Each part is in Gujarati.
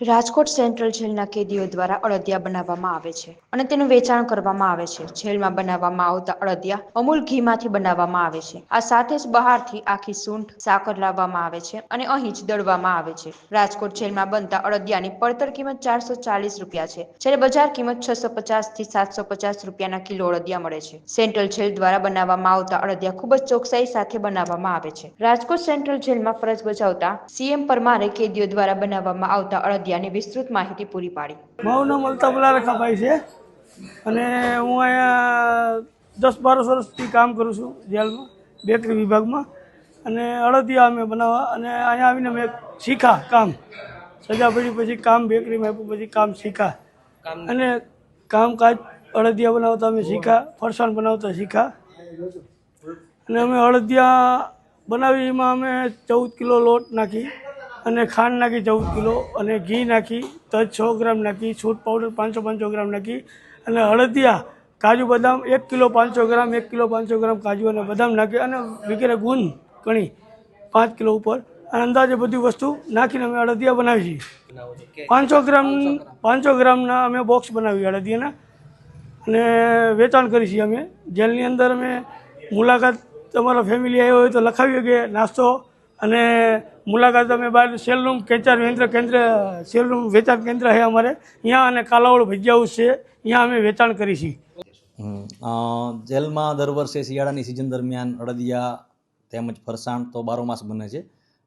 રાજકોટ સેન્ટ્રલ જેલના કેદીઓ દ્વારા અળદિયા બનાવવામાં આવે છે અને તેનું વેચાણ કરવામાં આવે છે. જેલમાં બનાવવામાં આવતા અળદિયા અમૂલ ઘીમાંથી બનાવવામાં આવે છે. આ સાથે જ બહારથી આખી સૂંઠ સાકર લાવવામાં આવે છે અને અહીં જ દળવામાં આવે છે. રાજકોટ જેલમાં બનતા અળદિયાની પડતર કિંમત ચારસો ચાલીસ રૂપિયા છે, જ્યારે બજાર કિંમત છસો પચાસથી સાતસો પચાસ રૂપિયાના કિલો અળદિયા મળે છે. સેન્ટ્રલ જેલ દ્વારા બનાવવામાં આવતા અળદિયા ખૂબ જ ચોકસાઈ સાથે બનાવવામાં આવે છે. રાજકોટ સેન્ટ્રલ જેલમાં ફરજ બજાવતા સીએમ પરમારે કેદીઓ દ્વારા બનાવવામાં આવતા અળદિયાની વિસ્તૃત માહિતી પૂરી પાડી. મારું નામ અલ્તાફુલ્લા રખાભાઈ છે અને હું અહીંયા દસ બાર વર્ષથી કામ કરું છું જેલમાં બેકરી વિભાગમાં. અને અડદિયા અમે બનાવવા અને અહીંયા આવીને મેં શીખા કામ. સજા પડી પછી કામ બેકરીમાં આપ્યું પછી કામ શીખા. અને કામકાજ અડદિયા બનાવતા અમે શીખા ફરસાણ બનાવતા શીખા. અને અમે અડદિયા બનાવી એમાં અમે ચૌદ કિલો લોટ નાખી. અને ખાંડ નાખી ચૌદ કિલો અને ઘી નાખી તજ છ ગ્રામ નાખી, છૂટ પાવડર પાંચસો પાંચસો ગ્રામ નાખી અને અડદિયા કાજુ બદામ એક કિલો પાંચસો ગ્રામ, એક કિલો પાંચસો ગ્રામ કાજુ અને બદામ નાખી અને વગેરે ગુંદ કણી પાંચ કિલો ઉપર. અને અંદાજે બધી વસ્તુ નાખીને અમે અડદિયા બનાવી છીએ. પાંચસો ગ્રામ, પાંચસો ગ્રામના અમે બોક્સ બનાવી અડદિયાના અને વેચાણ કરી છીએ અમે. જેલની અંદર અમે મુલાકાત તમારા ફેમિલી આવ્યો હોય તો લખાવીએ કે નાસ્તો અને મુલાકાત અમે બહાર સેલરૂમ કેચાર કેન્દ્ર કેન્દ્ર સેલ વેચાણ કેન્દ્ર છે અમારે. અહીંયા અને કાલાવડ ભજીયા છે. અહીંયા અમે વેચાણ કરી છીએ. જેલમાં દર વર્ષે શિયાળાની સિઝન દરમિયાન અડદિયા તેમજ ફરસાણ તો બારો માસ બને છે.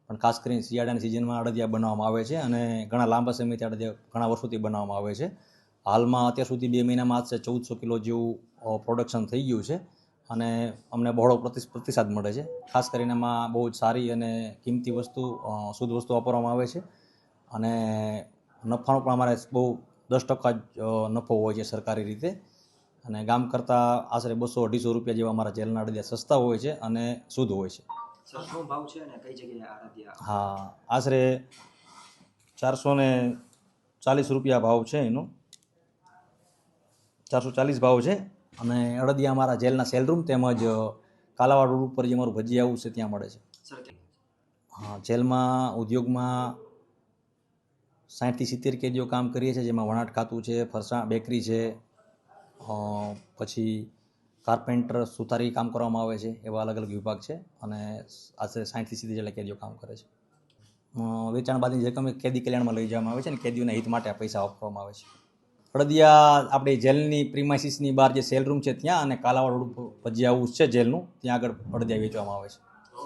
પણ ખાસ કરીને શિયાળાની સિઝનમાં અડદિયા બનાવવામાં આવે છે અને ઘણા લાંબા સમયથી અડદિયા ઘણા વર્ષોથી બનાવવામાં આવે છે. હાલમાં અત્યાર સુધી બે મહિનામાં આશરે ચૌદસો કિલો જેવું પ્રોડક્શન થઈ ગયું છે. અને અમને બહોળો પ્રતિ પ્રતિસાદ મળે છે. ખાસ કરીને એમાં બહુ જ સારી અને કિંમતી વસ્તુ શુદ્ધ વસ્તુ વાપરવામાં આવે છે. અને નફાનો પણ અમારે બહુ દસ ટકા જ નફો હોય છે સરકારી રીતે. અને ગામ કરતાં આશરે બસો અઢીસો રૂપિયા જેવા અમારા જેલના અડદિયા સસ્તા હોય છે અને શુદ્ધ હોય છે. હા આશરે ચારસો ને ચાલીસ રૂપિયા ભાવ છે એનો. ચારસો ચાલીસ ભાવ છે. અને અડદિયા અમારા જેલના સેલરૂમ તેમજ કાલાવાડ રોડ ઉપર જે અમારું ભજીયાવું છે ત્યાં મળે છે. હા જેલમાં ઉદ્યોગમાં સાઠથી સિત્તેર કેદીઓ કામ કરીએ છીએ જેમાં વણાટ ખાતું છે ફરસાણ બેકરી છે પછી કાર્પેન્ટર સુથારી કામ કરવામાં આવે છે એવા અલગ અલગ વિભાગ છે અને આશરે સાઠથી સિત્તેર જેટલા કેદીઓ કામ કરે છે. વેચાણ બાદની જે કમે કેદી કલ્યાણમાં લઈ જવામાં આવે છે અને કેદીઓના હિત માટે આ પૈસા વાપરવામાં આવે છે. અડદિયા આપણી જેલની પ્રિમાઇસીસની બહાર જે સેલ રૂમ છે ત્યાં અને કાલાવાડ રોડ ભજીયા હાઉસ છે જેલનું, ત્યાં આગળ હળદિયા વેચવામાં આવે છે.